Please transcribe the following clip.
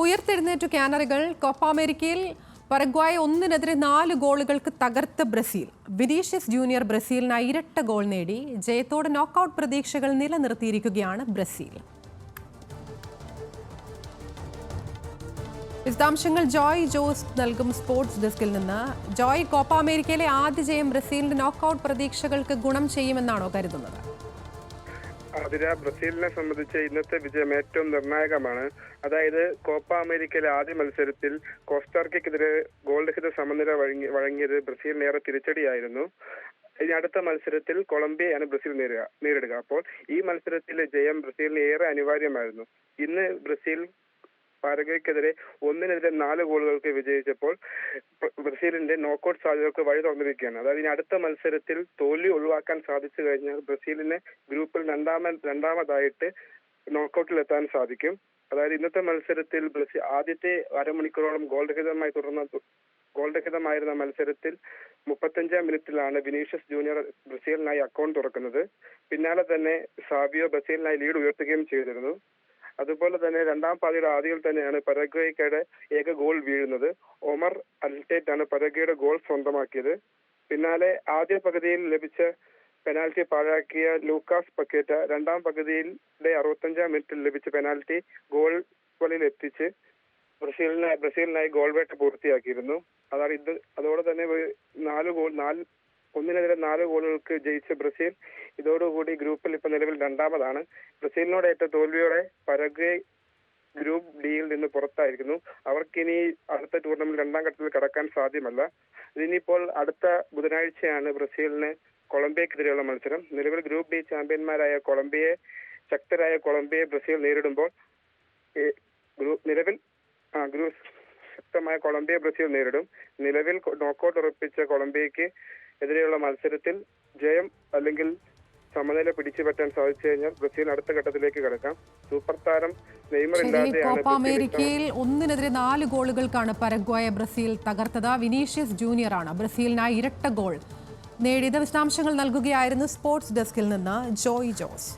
ഉയർത്തെഴുന്നേറ്റു കാനറികൾ കോപ്പ അമേരിക്കയിൽ പരഗ്വായ ഒന്നിനെതിരെ നാല് ഗോളുകൾക്ക് തകർത്ത ബ്രസീൽ. വിനീഷ്യസ് ജൂനിയർ ബ്രസീലിനായി ഇരട്ട ഗോൾ നേടി. ജയത്തോടെ നോക്കൌട്ട് പ്രതീക്ഷകൾ നിലനിർത്തിയിരിക്കുകയാണ് ബ്രസീൽ. വിശദാംശങ്ങൾ ജോയ് ജോസ് നൽകും സ്പോർട്സ് ഡെസ്കിൽ നിന്ന്. ജോയ് കോപ്പ അമേരിക്കയിലെ ആദ്യ ജയം ബ്രസീലിന്റെ നോക്കൌട്ട് പ്രതീക്ഷകൾക്ക് ഗുണം ചെയ്യുമെന്നാണോ കരുതുന്നത്? അതിര ബ്രസീലിനെ സംബന്ധിച്ച് ഇന്നത്തെ വിജയം ഏറ്റവും നിർണായകമാണ്. അതായത് കോപ്പ അമേരിക്കയിലെ ആദ്യ മത്സരത്തിൽ കോസ്റ്റാർക്കെതിരെ ഗോൾ രഹിത സമനില വഴങ്ങി വഴങ്ങിയത് ബ്രസീലിന് ഏറെ തിരിച്ചടിയായിരുന്നു. ഇനി അടുത്ത മത്സരത്തിൽ കൊളംബിയയാണ് ബ്രസീൽ നേരിടുക നേരിടുക. അപ്പോൾ ഈ മത്സരത്തിലെ ജയം ബ്രസീലിന് ഏറെ അനിവാര്യമായിരുന്നു. ഇന്ന് ബ്രസീൽ പാരഗ്വയ്ക്കെതിരെ ഒന്നിനെതിരെ നാല് ഗോളുകൾക്ക് വിജയിച്ചപ്പോൾ ബ്രസീലിന്റെ നോക്കൌട്ട് സാധ്യതകൾക്ക് വഴി തുറന്നിരിക്കുകയാണ്. അതായത് ഇനി അടുത്ത മത്സരത്തിൽ തോൽവി ഒഴിവാക്കാൻ സാധിച്ചു കഴിഞ്ഞാൽ ബ്രസീലിന് ഗ്രൂപ്പിൽ രണ്ടാമ രണ്ടാമതായിട്ട് നോക്കൌട്ടിൽ എത്താൻ സാധിക്കും. അതായത് ഇന്നത്തെ മത്സരത്തിൽ ബ്രസീൽ ആദ്യത്തെ അരമണിക്കൂറോളം ഗോൾ രഹിതമായി തുടർന്ന ഗോൾ രഹിതമായിരുന്ന മത്സരത്തിൽ മുപ്പത്തഞ്ചാം മിനിറ്റിലാണ് വിനീഷ്യസ് ജൂനിയർ ബ്രസീലിനായി അക്കൗണ്ട് തുറക്കുന്നത്. പിന്നാലെ തന്നെ സാബിയോ ബ്രസീലിനായി ലീഡ് ഉയർത്തുകയും ചെയ്തിരുന്നു. അതുപോലെ തന്നെ രണ്ടാം പാതിയുടെ ആദ്യയിൽ തന്നെയാണ് പരഗ്വയ്ക്കയുടെ ഏക ഗോൾ വീഴുന്നത്. ഒമർ അൽറ്റേറ്റ് ആണ് പരഗ്വയുടെ ഗോൾ സ്വന്തമാക്കിയത്. പിന്നാലെ ആദ്യ പകുതിയിൽ ലഭിച്ച പെനാൽറ്റി പാഴാക്കിയ ലൂക്കാസ് പക്കേറ്റ രണ്ടാം പകുതിയിലെ അറുപത്തഞ്ചാം മിനിറ്റിൽ ലഭിച്ച പെനാൽറ്റി ഗോൾ വലയിൽ എത്തിച്ച് ബ്രസീലിനായി ബ്രസീലിനായി ഗോൾ വേട്ട പൂർത്തിയാക്കിയിരുന്നു. അതാണ് ഇത്. അതോടെ തന്നെ നാല് ഗോൾ നാല് ഒന്നിനെതിരെ നാല് ഗോളുകൾക്ക് ജയിച്ച ബ്രസീൽ ഇതോടുകൂടി ഗ്രൂപ്പിൽ ഇപ്പൊ നിലവിൽ രണ്ടാമതാണ്. ബ്രസീലിനോട് ഏറ്റ തോൽവിയോടെ പരഗ്വേ ഗ്രൂപ്പ് ഡിയിൽ നിന്ന് പുറത്തായിരിക്കുന്നു. അവർക്കിനി അടുത്ത ടൂർണമെന്റ് രണ്ടാം ഘട്ടത്തിൽ കടക്കാൻ സാധ്യമല്ല. ഇനിയിപ്പോൾ അടുത്ത ബുധനാഴ്ചയാണ് ബ്രസീലിന് കൊളംബിയക്കെതിരെയുള്ള മത്സരം. നിലവിൽ ഗ്രൂപ്പ് ഡി ചാമ്പ്യന്മാരായ കൊളംബിയയെ ശക്തരായ കൊളംബിയയെ ബ്രസീൽ നേരിടുമ്പോൾ ഗ്രൂപ്പ് നിലവിൽ ആ ഗ്രൂപ്പ് ശക്തമായ കൊളംബിയ ബ്രസീൽ നേരിടും. നിലവിൽ നോക്കൌട്ട് ഉറപ്പിച്ച കൊളംബിയക്ക് എതിരെയുള്ള മത്സരത്തിൽ ജയം അല്ലെങ്കിൽ സമനില പിടിച്ചു പറ്റാൻ സാധിച്ചു കഴിഞ്ഞാൽ ബ്രസീൽ അടുത്ത ഘട്ടത്തിലേക്ക് കടക്കാം. സൂപ്പർ താരം നെയ്മർ കോപ്പ അമേരിക്കയിൽ ഒന്നിനെതിരെ നാല് ഗോളുകൾക്കാണ് പരഗ്വായ ബ്രസീൽ തകർത്തത്. വിനീഷ്യസ് ജൂനിയർ ആണ്. ബ്രസീലിനായി ഇരട്ട ഗോൾ നേടിയത്. വിശദാംശങ്ങൾ നൽകുകയായിരുന്നു സ്പോർട്സ് ഡെസ്കിൽ നിന്ന് ജോയ് ജോസ്.